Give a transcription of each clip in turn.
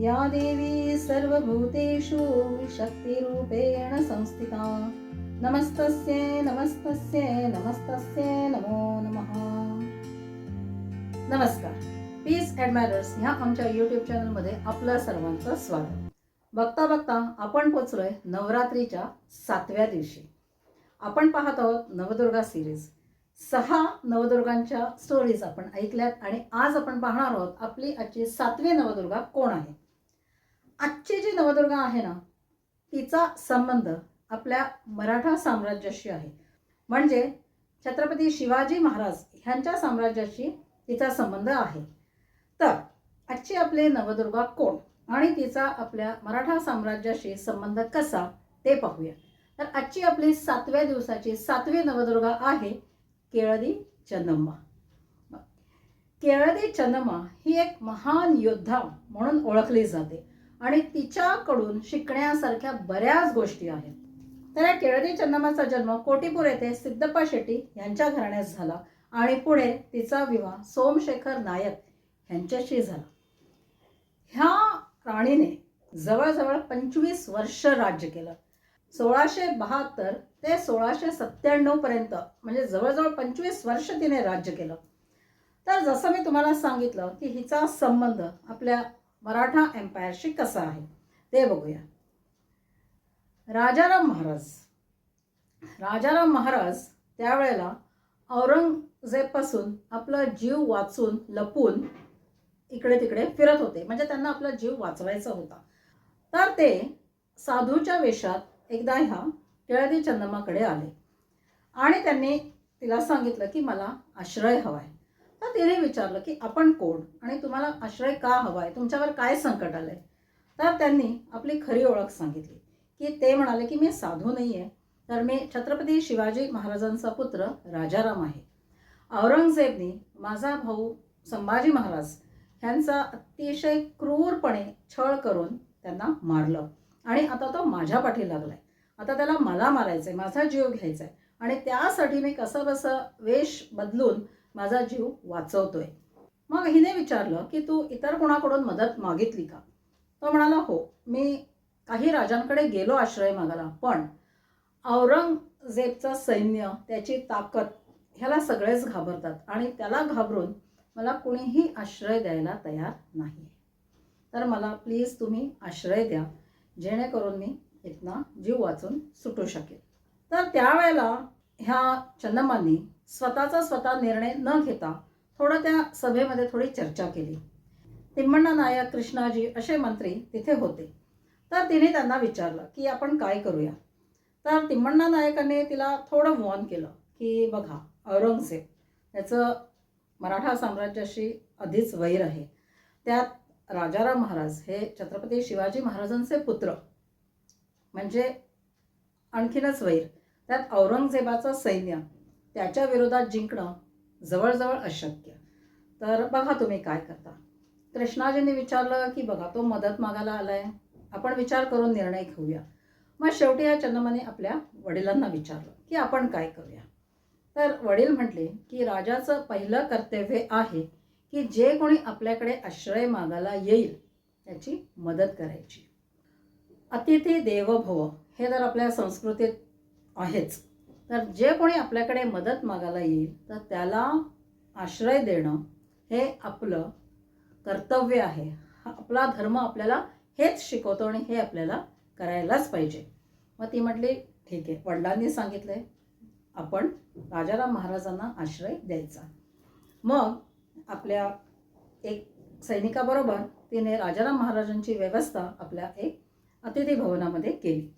या देवी सर्वभूतेषु शक्तिरूपेण संस्थिता। नमस्तस्य नमस्तस्ये नमस्तस्य नमो नमः। नमस्कार पीस ॲडमायरर्स ह्या आमच्या यूट्यूब चॅनलमध्ये आपलं सर्वांचं स्वागत. बघता बघता आपण पोचलोय नवरात्रीच्या सातव्या दिवशी. आपण पाहत आहोत नवदुर्गा सिरीज सहा नवदुर्गांच्या स्टोरीज आपण ऐकल्यात आणि आज आपण पाहणार आहोत आपली आजची सातवी नवदुर्गा कोण आहे? आजची जी नवदुर्गा आहे ना तिचा संबंध आपल्या मराठा साम्राज्याशी आहे. म्हणजे छत्रपती शिवाजी महाराज ह्यांच्या साम्राज्याशी तिचा संबंध आहे. तर आजची आपली नवदुर्गा कोण आणि तिचा आपल्या मराठा साम्राज्याशी संबंध कसा ते पाहूया. तर आजची आपली सातव्या दिवसाची सातवी नवदुर्गा आहे केळदी चंदम्मा. केळदी चंदम्मा ही एक महान योद्धा म्हणून ओळखली जाते. आणि तिच्याकडून शिकण्यासारख्या बऱ्याच गोष्टी आहेत. तर या केळदी चंदमाचा जन्म कोटीपूर येथे सिद्धप्पा शेट्टी यांच्या घराण्यात झाला आणि पुढे तिचा विवाह सोमशेखर नायक यांच्याशी झाला. ह्या राणीने जवळजवळ पंचवीस वर्ष राज्य केलं. सोळाशे बहात्तर ते सोळाशे सत्त्याण्णव पर्यंत म्हणजे जवळजवळ पंचवीस वर्ष तिने राज्य केलं. तर जसं मी तुम्हाला सांगितलं की हिचा संबंध आपल्या मराठा एम्पायरशी कसा आहे? ते बघूया. राजाराम महाराज. राजाराम महाराज त्यावेळेला औरंगजेबपासून आपला जीव वाचून लपून इकडे तिकडे फिरत होते. म्हणजे त्यांना आपला जीव वाचवायचा होता. तर ते साधूच्या वेशात एकदा ह्या केळदी चंदमाकडे आले. आणि त्यांनी तिला सांगितलं की मला आश्रय हवा आहे तर तिने विचारलं की आपण कोण आणि तुम्हाला आश्रय का हवा आहे तुमच्यावर काय संकट आलंय? तर त्यांनी आपली खरी ओळख सांगितली की ते म्हणाले की मी साधू नाही आहे तर मी छत्रपती शिवाजी महाराजांचा पुत्र राजाराम आहे. औरंगजेबनी माझा भाऊ संभाजी महाराज ह्यांचा अतिशय क्रूरपणे छळ करून त्यांना मारलं आणि आता तो माझ्या पाठी लागलाय. आता त्याला मला मारायचं आहे माझा जीव घ्यायचा आहे आणि त्यासाठी मी कसं कसं वेश बदलून माझा जीव वाचवतोय. मग हिने विचारलं की तू इतर कोणाकडून मदत मागितली का? तो म्हणाला हो मी काही राजांकडे गेलो आश्रय मागायला पण औरंगजेबचं सैन्य त्याची ताकद ह्याला सगळेच घाबरतात आणि त्याला घाबरून मला कुणीही आश्रय द्यायला तयार नाही तर मला प्लीज तुम्ही आश्रय द्या जेणेकरून मी इथनं जीव वाचून सुटू शकेल. तर त्यावेळेला ह्या चंदमांनी स्वतःचा स्वतः निर्णय न घेता थोडं त्या सभेमध्ये थोडी चर्चा केली. तिम्मण्णा नायक कृष्णाजी असे मंत्री तिथे होते. तर तिने त्यांना विचारलं की आपण काय करूया? तर तिम्मण्णा नायकाने तिला थोडं वॉर्न केलं की बघा औरंगजेब त्याचं मराठा साम्राज्याशी आधीच वैर आहे. त्यात राजाराम महाराज हे छत्रपती शिवाजी महाराजांचे पुत्र. म्हणजे आणखीनच वैर. त्यात औरंगजेबाचं सैन्य त्याच्या विरोधात जिंकणं जवळजवळ अशक्य. तर बघा तुम्ही काय करता. कृष्णाजींनी विचारलं की बघा तो मदत मागायला आलाय. आपण विचार करून निर्णय घेऊया. मग शेवटी या चंदमाने आपल्या वडिलांना विचारलं की आपण काय करूया. तर वडील म्हटले की राजाचं पहिलं कर्तव्य आहे की जे कोणी आपल्याकडे आश्रय मागायला येईल त्याची मदत करायची. अतिथी देवभव हे जर आपल्या संस्कृतीत आहेच. तर जे कोणी आपल्याकडे मदत मागायला येईल तर त्याला आश्रय देणं हे आपलं कर्तव्य आहे. हा आपला धर्म आपल्याला हेच शिकवतो आणि हे आपल्याला करायलाच पाहिजे. मग ती म्हटली ठीक आहे. वडिलांनी सांगितलंय आपण राजाराम महाराजांना आश्रय द्यायचा. मग आपल्या एक सैनिकाबरोबर तिने राजाराम महाराजांची व्यवस्था आपल्या एक अतिथी भवनामध्ये केली.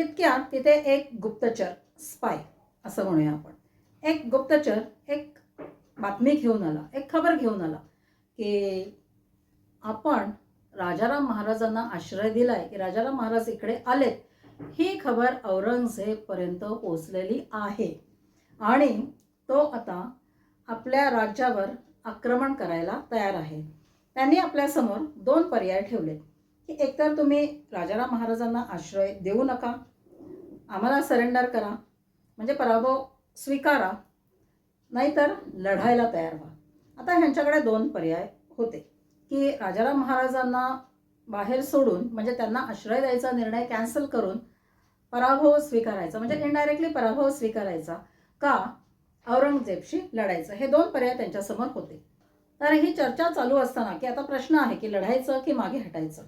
तितक्यात तिथे एक गुप्तचर स्पाय असं म्हणूया आपण. एक गुप्तचर एक बातमी घेऊन आला एक खबर घेऊन आला की आपण राजाराम महाराजांना आश्रय दिलाय की राजाराम महाराज इकडे आलेत. ही खबर औरंगजेबपर्यंत पोचलेली आहे. आणि तो आता आपल्या राज्यावर आक्रमण करायला तयार आहे. त्यांनी आपल्यासमोर दोन पर्याय ठेवले की एकतर तुम्ही राजाराम महाराजांना आश्रय देऊ नका आम्हाला सरेंडर करा. म्हणजे पराभव स्वीकारा. नाहीतर लढायला तयार व्हा. आता ह्यांच्याकडे दोन पर्याय होते. की राजाराम महाराजांना बाहेर सोडून म्हणजे त्यांना आश्रय द्यायचा निर्णय कॅन्सल करून पराभव स्वीकारायचा. म्हणजे इनडायरेक्टली पराभव स्वीकारायचा का औरंगजेबशी लढायचं? हे दोन पर्याय त्यांच्यासमोर होते. तर ही चर्चा चालू असताना की आता प्रश्न आहे की लढायचं की मागे हटायचं?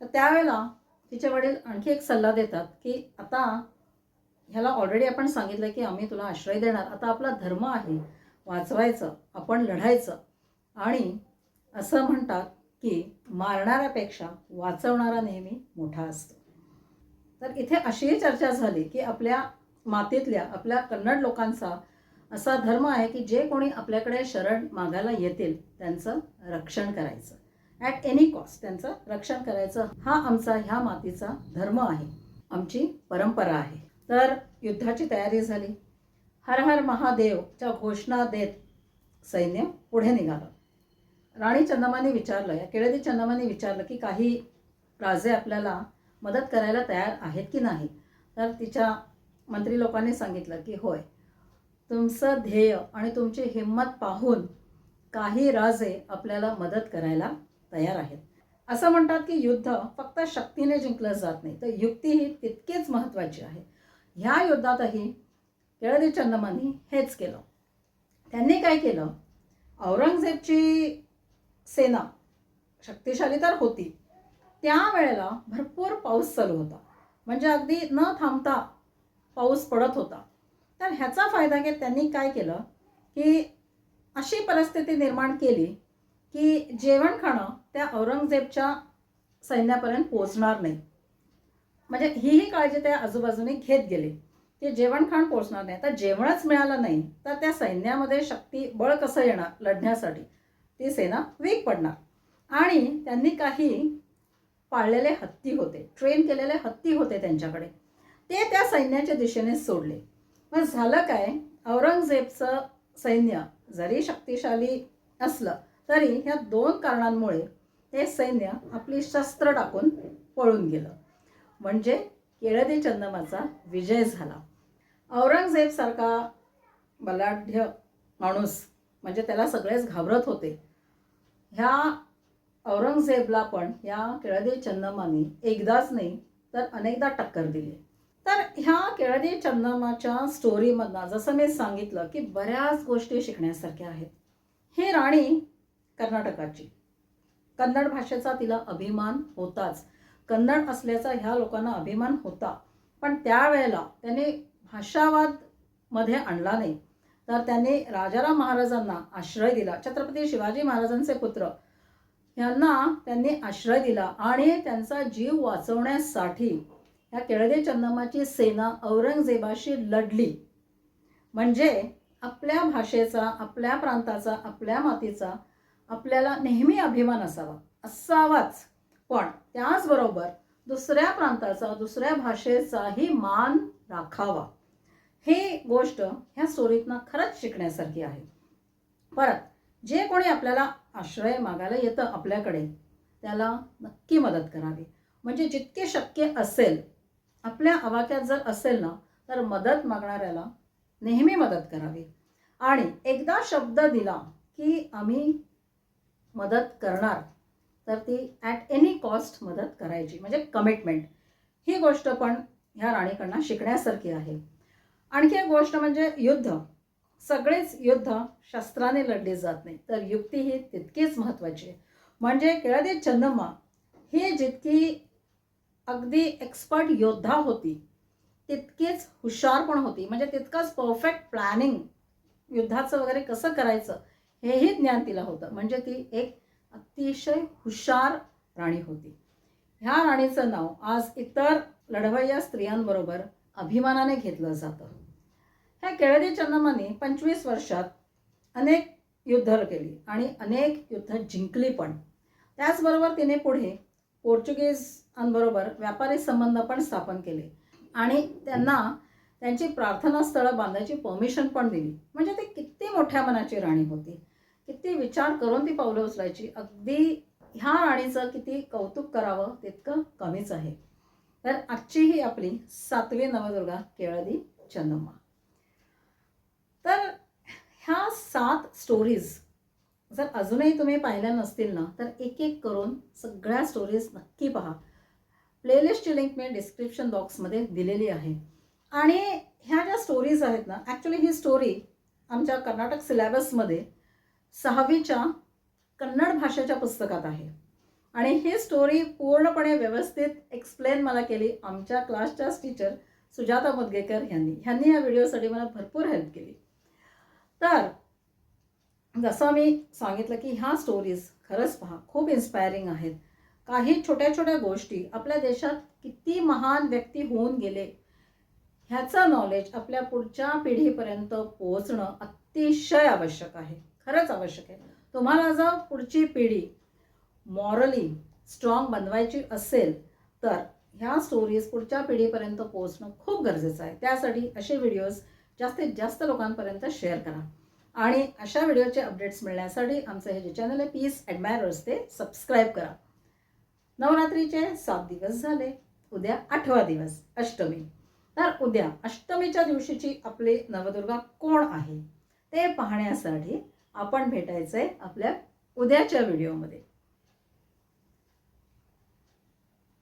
तर त्यावेळेला तिचे वडील आणखी एक सल्ला देतात की आता ह्याला ऑलरेडी आपण सांगितलं की आम्ही तुला आश्रय देणार. आता आपला धर्म आहे. वाचवायचं आपण लढायचं. आणि असं म्हणतात की मारणाऱ्यापेक्षा वाचवणारा नेहमी मोठा असतो. तर इथे अशीही चर्चा झाली की आपल्या मातीतल्या आपल्या कन्नड लोकांचा असा धर्म आहे की जे कोणी आपल्याकडे शरण मागायला येतील त्यांचं रक्षण करायचं. ॲट एनी कॉस्ट त्यांचं रक्षण करायचं हा आमचा ह्या मातीचा धर्म आहे. आमची परंपरा आहे. तर युद्धाची तयारी झाली. हर हर महादेवच्या घोषणा देत सैन्य पुढे निघालं. राणी चन्नमाने विचारलं या केळदी चन्नमाने विचारलं की काही राजे आपल्याला मदत करायला तयार आहेत की नाही? तर तिच्या मंत्री लोकांनी सांगितलं की होय. तुमचं ध्येय आणि तुमची हिंमत पाहून काही राजे आपल्याला मदत करायला तयार आहेत. असं म्हणतात की युद्ध फक्त शक्तीने जिंकलं जात नाही तर युक्ती ही तितकीच महत्त्वाची आहे. ह्या युद्धातही केळदी चंदमानी हेच केलं. त्यांनी काय केलं? औरंगजेबची सेना शक्तिशाली तर होती. त्यावेळेला भरपूर पाऊस चालू होता. म्हणजे अगदी न थांबता पाऊस पडत होता. तर ह्याचा फायदा घेत त्यांनी काय केलं? की अशी परिस्थिती निर्माण केली की जेवण खाणं त्या औरंगजेबच्या सैन्यापर्यंत पोचणार नाही. म्हणजे हीही काळजी त्या आजूबाजूने घेत गेले. की जेवण खाण पोचणार नाही. तर जेवणच मिळालं नाही तर त्या सैन्यामध्ये शक्ती बळ कसं येणार लढण्यासाठी? ती सेना वीक पडणार. आणि त्यांनी काही पाळलेले हत्ती होते ट्रेन केलेले हत्ती होते त्यांच्याकडे. ते त्या सैन्याच्या दिशेने सोडले. मग झालं काय? औरंगजेबचं सैन्य जरी शक्तिशाली असलं तरी ह्या दोन कारणांमुळे ते सैन्य आपली शस्त्र टाकून पळून गेलं. म्हणजे केळदी चंदमाचा विजय झाला. औरंगजेबसारखा बलाढ्य माणूस म्हणजे त्याला सगळेच घाबरत होते. ह्या औरंगजेबला पण या केळदी चंदमाने एकदाच नाही तर अनेकदा टक्कर दिली. तर ह्या केळदी चंदमाच्या स्टोरीमधनं जसं मी सांगितलं की बऱ्याच गोष्टी शिकण्यासारख्या आहेत. ही राणी कर्नाटकाची. कन्नड भाषेचा तिला अभिमान होताच. कन्नड असल्याचा ह्या लोकांना अभिमान होता. पण त्यावेळेला त्याने भाषावादमध्ये आणला नाही. तर त्यांनी राजाराम महाराजांना आश्रय दिला. छत्रपती शिवाजी महाराजांचे पुत्र यांना त्यांनी आश्रय दिला आणि त्यांचा जीव वाचवण्यासाठी ह्या केळदे चंदमाची सेना औरंगजेबाशी लढली. म्हणजे आपल्या भाषेचा आपल्या प्रांताचा आपल्या मातीचा आपल्याला नेहमी अभिमान असावा. असावाच. पण त्याचबरोबर दुसऱ्या प्रांताचा दुसऱ्या भाषेचाही मान राखावा. हे गोष्ट ह्या स्टोरीतनं खरंच शिकण्यासारखी आहे. परत जे कोणी आपल्याला आश्रय मागायला येतं आपल्याकडे त्याला नक्की मदत करावी. म्हणजे जितके शक्य असेल आपल्या आवाक्यात जर असेल ना तर मदत मागणाऱ्याला नेहमी मदत करावी. आणि एकदा शब्द दिला की आम्ही मदत करणार तर ती ॲट एनी कॉस्ट मदत करायची म्हणजे कमिटमेंट ही गोष्ट पण ह्या राणीकडनं शिकण्यासारखी आहे. आणखी एक गोष्ट म्हणजे युद्ध. सगळेच युद्ध शस्त्राने लढले जात नाही तर युक्ती ही तितकीच महत्त्वाची आहे. म्हणजे केळदेव चंदम्मा ही जितकी अगदी एक्सपर्ट योद्धा होती तितकीच हुशार पण होती. म्हणजे तितकंच परफेक्ट प्लॅनिंग युद्धाचं वगैरे कसं करायचं हेही ज्ञान तिला होतं. म्हणजे ती एक अतिशय हुशार राणी होती. ह्या राणीचं नाव आज इतर लढवय्या स्त्रियांबरोबर अभिमानाने घेतलं जातं. ह्या केळदी चन्नम्माने पंचवीस वर्षात अनेक युद्ध केली आणि अनेक युद्ध जिंकली पण. त्याचबरोबर तिने पुढे पोर्चुगीजांबरोबर व्यापारी संबंध पण स्थापन केले आणि त्यांना त्यांची प्रार्थनास्थळं बांधायची परमिशन पण दिली. म्हणजे ती किती मोठ्या मनाची राणी होती. किती विचार करून ती पावलं उचलायची. अगदी ह्या राणीचं किती कौतुक करावं तितकं कमीच आहे. तर आजची ही आपली सातवी नवदुर्गा केळदी चंदम्मा तर ह्या सात स्टोरीज जर अजूनही तुम्ही पाहिल्या नसतील ना तर एक एक करून सगळ्या स्टोरीज नक्की पहा. प्लेलिस्टची लिंक मी डिस्क्रिप्शन बॉक्समध्ये दिलेली आहे. आणि ह्या ज्या स्टोरीज आहेत ना ॲक्च्युली ही स्टोरी आमच्या कर्नाटक सिलेबसमध्ये सहावीच्या कन्नड भाषेच्या पुस्तकात आहे. आणि ही स्टोरी पूर्णपणे व्यवस्थित एक्सप्लेन मला केली आमच्या क्लासच्याच टीचर सुजाता मुदगेकर यांनी. ह्यांनी या व्हिडिओसाठी मला भरपूर हेल्प केली. तर जसं मी सांगितलं की ह्या स्टोरीज खरंच पहा खूप इन्स्पायरिंग आहेत. काही छोट्या छोट्या गोष्टी आपल्या देशात किती महान व्यक्ती होऊन गेले ह्याचं नॉलेज आपल्या पुढच्या पिढीपर्यंत पोहोचणं अतिशय आवश्यक आहे. खरंच आवश्यक आहे. तुम्हाला जर पुढची पिढी मॉरली स्ट्रॉंग बनवायची असेल तर ह्या स्टोरीज पुढच्या पिढीपर्यंत पोहोचणं खूप गरजेचं आहे. त्यासाठी असे व्हिडिओज जास्तीत जास्त लोकांपर्यंत शेअर करा. आणि अशा व्हिडिओचे अपडेट्स मिळण्यासाठी आमचं हे जे चॅनल आहे पीस ॲडमायरर्स ते सबस्क्राईब करा. नवरात्रीचे सात दिवस झाले. उद्या आठवा दिवस अष्टमी. तर उद्या अष्टमीच्या दिवशीची आपली नवदुर्गा कोण आहे? ते पाहण्यासाठी आपण भेटायचं आहे आपल्या उद्याच्या व्हिडिओमध्ये.